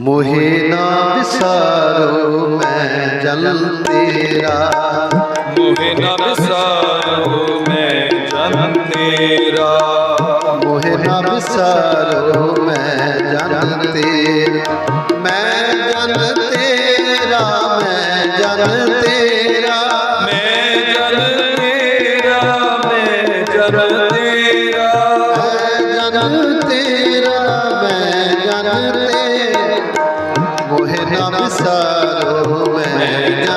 ਮੋਹਿ ਨਾ ਵਿਸਾਰੋ ਮੈਂ ਜਲ ਤੇਰਾ। ਮੋਹਿ ਨਾ ਵਿਸਾਰੋ ਮੈਂ ਜਨ ਤੇਰਾ। ਮੋਹਿ ਨਾ ਵਿਸਾਰੋ ਮੈਂ ਜਨ ਤੇਰਾ। ਮੈਂ ਜਨ ਤੇਰਾ ਮੈਂ ਜਨ ਤੇਰਾ। ਮੈਂ ਜਨ ਤੇਰਾ ਮੈਂ ਜਨ ਤੇਰਾ। ਮੈਂ ਜਨ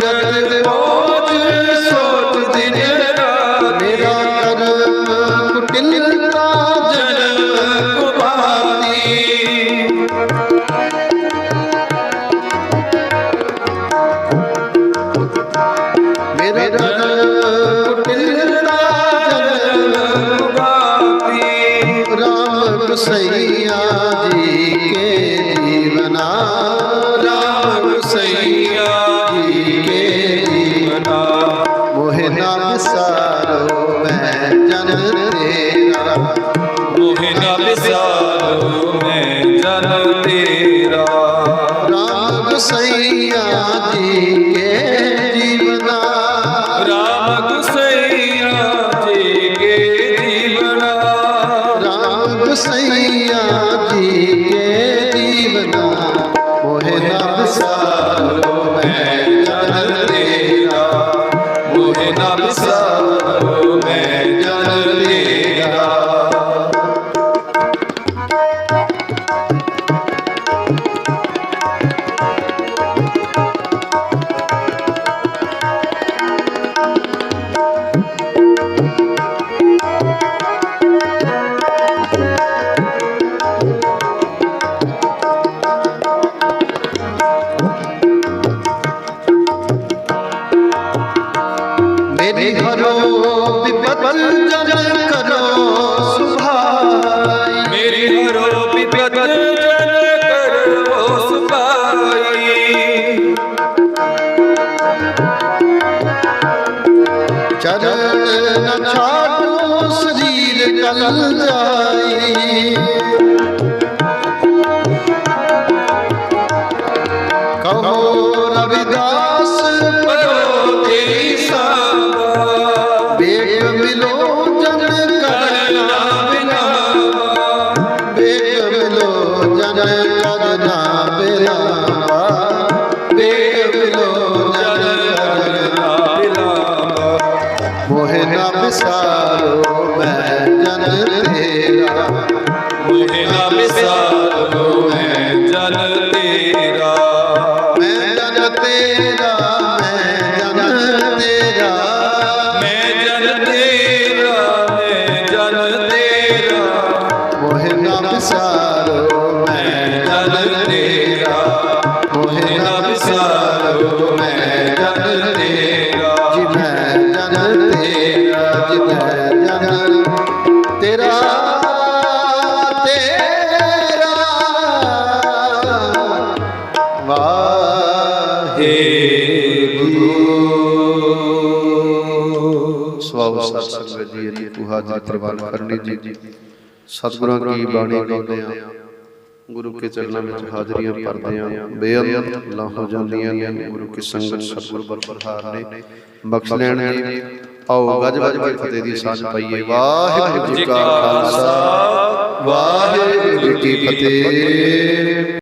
ਸੰਗਤ ਪਹੁੰਚ ਸੋਚ ਦਿਨ ਰਾਤੀ। ਮੇਰਾ ਕਰਮ ਕੁਟਿਲਤਾ ਜਨਮ ਕੁਮਾਰੀ ਮੇਰਾ ਜਨਮ ਕੁਟਿਲਤਾ ਜਨਮ ਗਾਤੀ ਰਾਮ ਗੁਸਈਆ ਜੀ ਕੇ ਜੀਵਨਾ। ਰਾਮ ਗੁਸਈਆ ਗੁਸਈਆ ਜੀ ਕੇ ਜੀਵਨਾ ਰਾਮ ਗੁਸਈਆ ਜੀ ਕੇ ਜੀਵਨਾ ਰਾਮ ਗੁਸਈਆ ਜੀ ਕੇ ਜੀਵਨਾ, ਮੋਹਿ ਨਾ ਵਿਸਾਰੋ ਮੈਂ ਜਨ ਤੇਰਾ, ਮੋਹਿ ਨਾ ਵਿਸਾਰੋ ਚਰਨ ਨ ਛਾਟੋ ਸਰੀਰ ਕਲ ਜਾਈ। ਵਿਸਾਰੋ ਮੈਂ ਜਨ ਤੇਰਾ। ਮੋਹਿ ਨਾ ਮੋਹਿ ਨਾ ਵਿਸਾਰੋ ਮੈਂ ਜਨ ਤੇਰਾ। ਜੀ ਮੈਂ ਜਨ ਤੇਰਾ, ਜੀ ਮੈਂ ਜਨ ਤੇਰਾ ਤੇਰਾ। ਵਾਹਿਗੁਰੂ। ਸਵਾਉ ਸਤ ਸੰਗਤ ਜੀ ਪੁਹਾ ਜੀ ਪ੍ਰਵਾਨ ਕਰਨੀ ਜੀ। ਸਤਿਗੁਰਾਂ ਕੀ ਬਾਣੀ ਗਾਉਂਦੇ ਆ? ਗੁਰੂ ਕੇ ਚਰਨਾਂ ਵਿੱਚ ਹਾਜ਼ਰੀਆਂ ਭਰਦੇ ਆ ਬੇਅੰਤ ਅੱਲਾ ਹੋ ਜਾਂਦੀਆਂ ਨੇ ਗੁਰੂ ਕੀ ਸੰਗਤ ਸਤਿਗੁਰ ਬਰਪਰਹਾਰ ਨੇ। ਬਖਸ਼ ਲੈਣ ਜੀ ਆਓ ਗੱਜ ਵੱਜ ਕੇ ਫਤਿਹ ਦੀ ਸਾਂਝ ਪਾਈਏ। ਵਾਹਿਗੁਰੂ ਜੀ ਕਾ ਖਾਲਸਾ। ਵਾਹਿਗੁਰੂ ਜੀ ਕੀ ਫਤਿਹ।